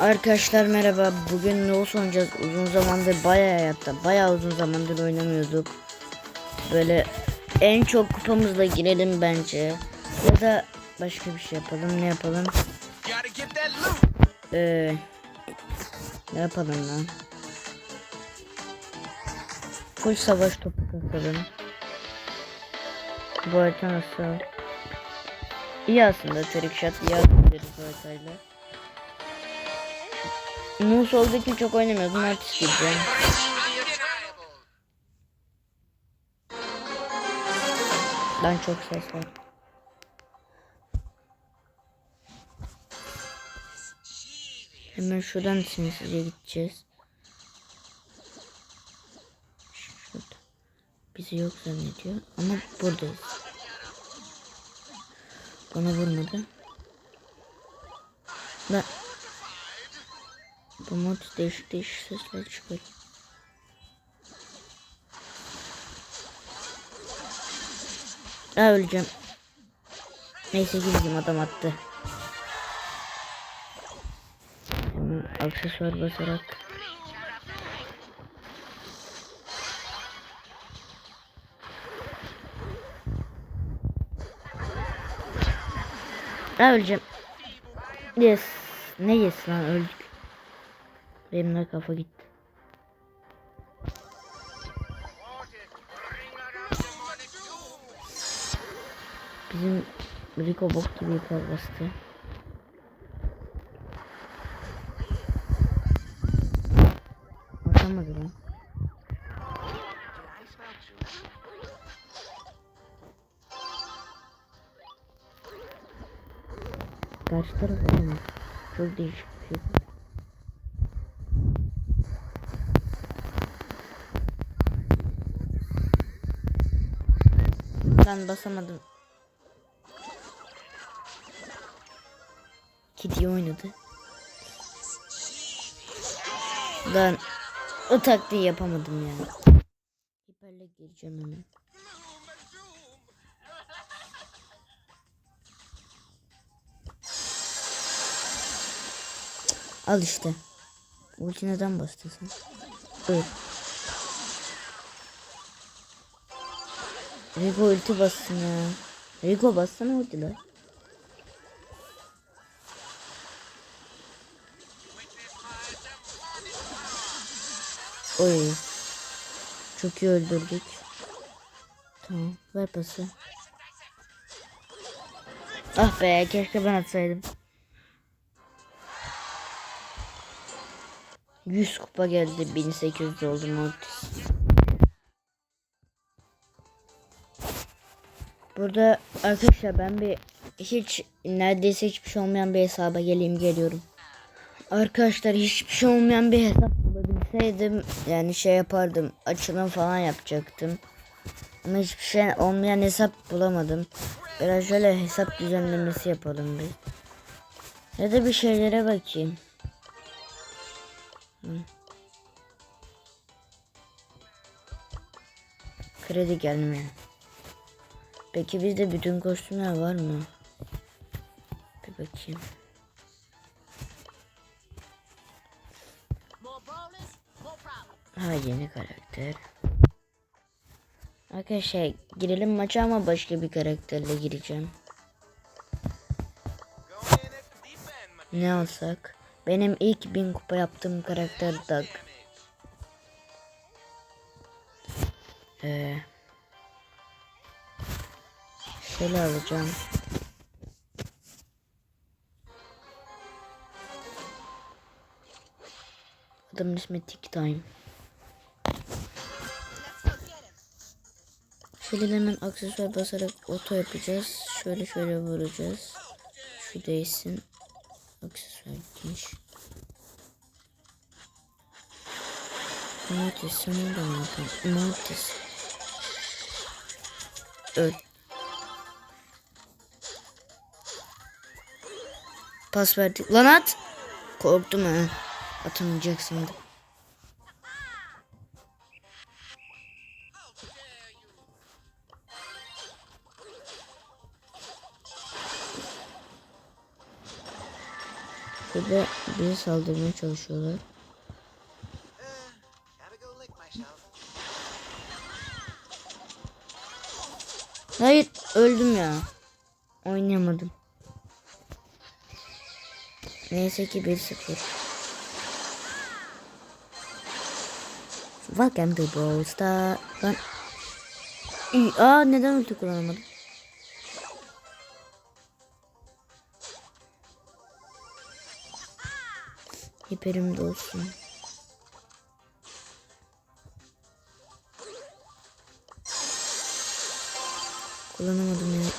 Arkadaşlar merhaba. Bugün ne olsun? Uzun zamandır bayağı hayatta bayağı uzun zamandır oynamıyorduk. Böyle en çok kupamızla girelim bence. Ya da başka bir şey yapalım. Ne yapalım? Ee, ne yapalım lan? Full savaş topu kasalım. Bu harita nasıl? İyi aslında trick shot iyi atabiliriz bu haritayla. Olduğu için çok oynamıyordum artist gireceğim. Ben çok ses var. Hemen şuradan sinsizce gideceğiz. Şurada. Bizi yok zannediyor ama buradayız. Bana vurmadı. Ben mod değişik değişik sesler çıkıyor. Aa öleceğim. Neyse girdim adam attı. Hemen aksesuar basarak. Aa öleceğim. Yes. Ne yes lan öldük. Benim de kafa gitti. Bizim Rico bok gibi yukarı bastı. Atamadı lan. Karşı taraf olamaz. Çok değişik bir şey. Ben basamadım. Kedi oynadı. Ben o taktiği yapamadım ya. Hiperle gireceğim hemen. Al işte. Ulti bastın sen? Evet. Rico ulti bassın ya. Rico bassana ulti lan. Oy. Çok iyi öldürdük. Tamam ver pası. Ah be keşke ben atsaydım. 100 kupa geldi 1800 oldu Burada arkadaşlar ben bir hiç neredeyse hiçbir şey olmayan bir hesaba geleyim geliyorum. Arkadaşlar hiçbir şey olmayan bir hesap bulabilseydim yani şey yapardım açılım falan yapacaktım. Ama hiçbir şey olmayan hesap bulamadım. Biraz şöyle hesap düzenlemesi yapalım bir. Ya da bir şeylere bakayım. Kredi gelmiyor. Peki bizde bütün kostümler var mı? Bir bakayım. Ha yeni karakter. Arkadaşlar girelim maça ama başka bir karakterle gireceğim. Ne alsak? Benim ilk bin kupa yaptığım karakter Doug. Ee, şöyle alacağım. Adamın ismi Tick Time. Şöyle aksesuar basarak oto yapacağız. Şöyle şöyle vuracağız. Şu değsin. Aksesuar gitmiş. Mortis orada ne yapıyorsun? Mortis. Öl. Pas verdik. Lan at. Korktum ha. Atamayacak sandım. Şurada bizi saldırmaya çalışıyorlar. Hayır öldüm ya. Oynayamadım. Neyse ki 1-0. Welcome to Brawl Star. İyi, Aa neden ulti kullanamadım? Hiperim de olsun. Kullanamadım ya.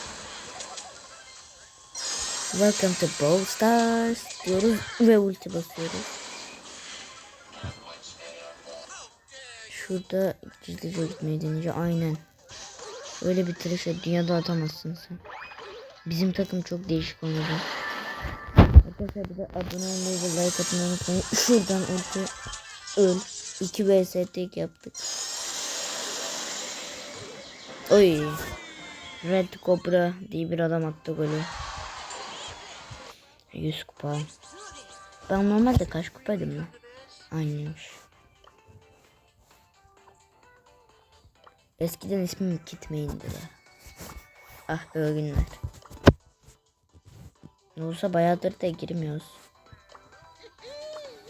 Welcome to Brawl Stars diyoruz ve ulti basıyoruz. Şurada gizlice gitmeyi deneyeceğim. Aynen. Öyle bir tıraşa dünyada atamazsın sen. Bizim takım çok değişik oynadı. Arkadaşlar bir de abone olmayı ve like atmayı unutmayın. Şuradan ulti öl. 2 vs tek yaptık. Oy. Red Cobra diye bir adam attı golü. 100 kupa. Ben normalde kaç kupaydım lan? Aynıymış. Eskiden ismim Kitmain'di de. Ah be o günler. Ne olsa bayağıdır da girmiyoruz.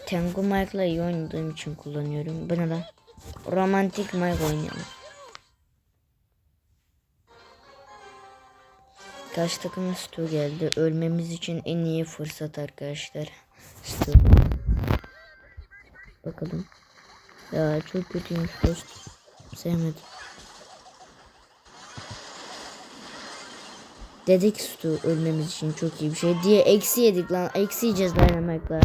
Tango Mike'la iyi oynadığım için kullanıyorum. Bu ne lan? Romantik Mike oynayalım. Kaç takıma Stu geldi. Ölmemiz için en iyi fırsat arkadaşlar. Stu. Bakalım. Ya çok kötüymüş dost. Sevmedim. Dedik Stu ölmemiz için çok iyi bir şey diye eksi yedik lan. Eksi yiyeceğiz Dynamite'la.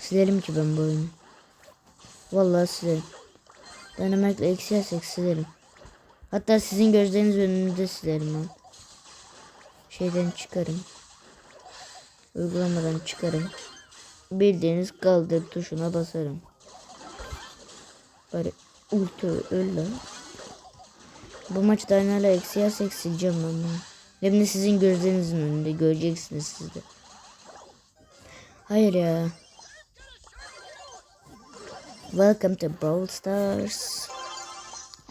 Silerim ki ben bu oyunu. Vallahi silerim. Dynamite'la eksi yersek silerim. Hatta sizin gözleriniz önünde silerim ben. Şeyden çıkarım. Uygulamadan çıkarım. Bildiğiniz kaldır tuşuna basarım. Bari ulti öl lan. Bu maç hala eksi yersek sileceğim ben bunu. Hem de sizin gözlerinizin önünde göreceksiniz siz de. Hayır ya. Welcome to Brawl Stars.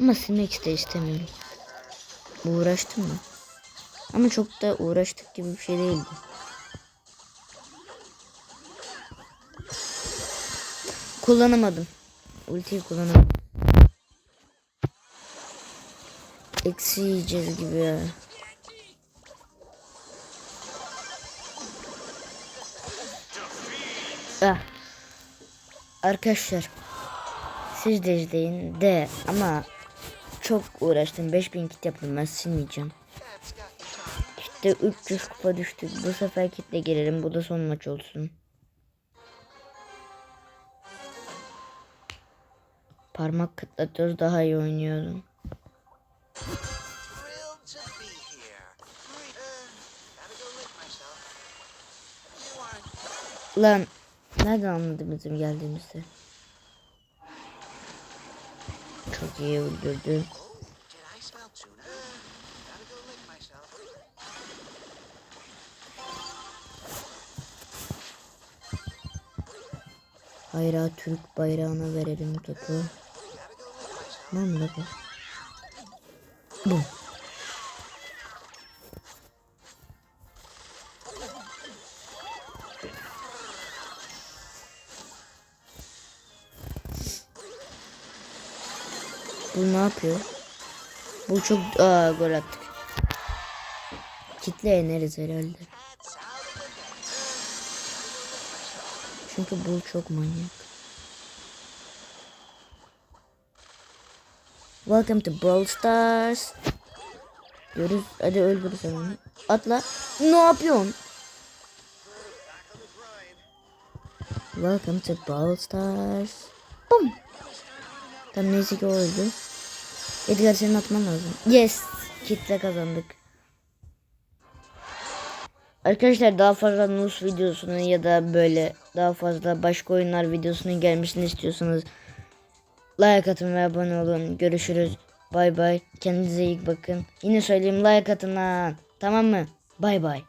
Ama silmek de istemiyorum. Uğraştım mı? Ama çok da uğraştık gibi bir şey değildi. Kullanamadım. Ultiyi kullanamadım. Eksi yiyeceğiz gibi ya. Ah. Arkadaşlar. Siz de izleyin de ama çok uğraştım. 5000 kit yaptım ben. İşte 300 kupa düştük. Bu sefer kitle gelirim. Bu da son maç olsun. Parmak kıtlatıyoruz daha iyi aren't. Lan nereden anladı bizim geldiğimizi? Çok iyi öldürdü. Hayra Türk bayrağına verelim topu. Ne oldu bu? Bu. Bu ne yapıyor? Bu çok aa gol attık. Kitle yeneriz herhalde. Çünkü bu çok manyak. Welcome to Brawl Stars. Diyoruz. Hadi öldür sen onu. Atla. Ne yapıyorsun? Welcome to Brawl Stars. Bum. Tam neyse ki o öldü. Edgar senin atman lazım. Yes. Kitle kazandık. Arkadaşlar daha fazla Nus videosunun ya da böyle daha fazla başka oyunlar videosunun gelmesini istiyorsanız like atın ve abone olun. Görüşürüz. Bay bay. Kendinize iyi bakın. Yine söyleyeyim like atın lan. Tamam mı? Bay bay.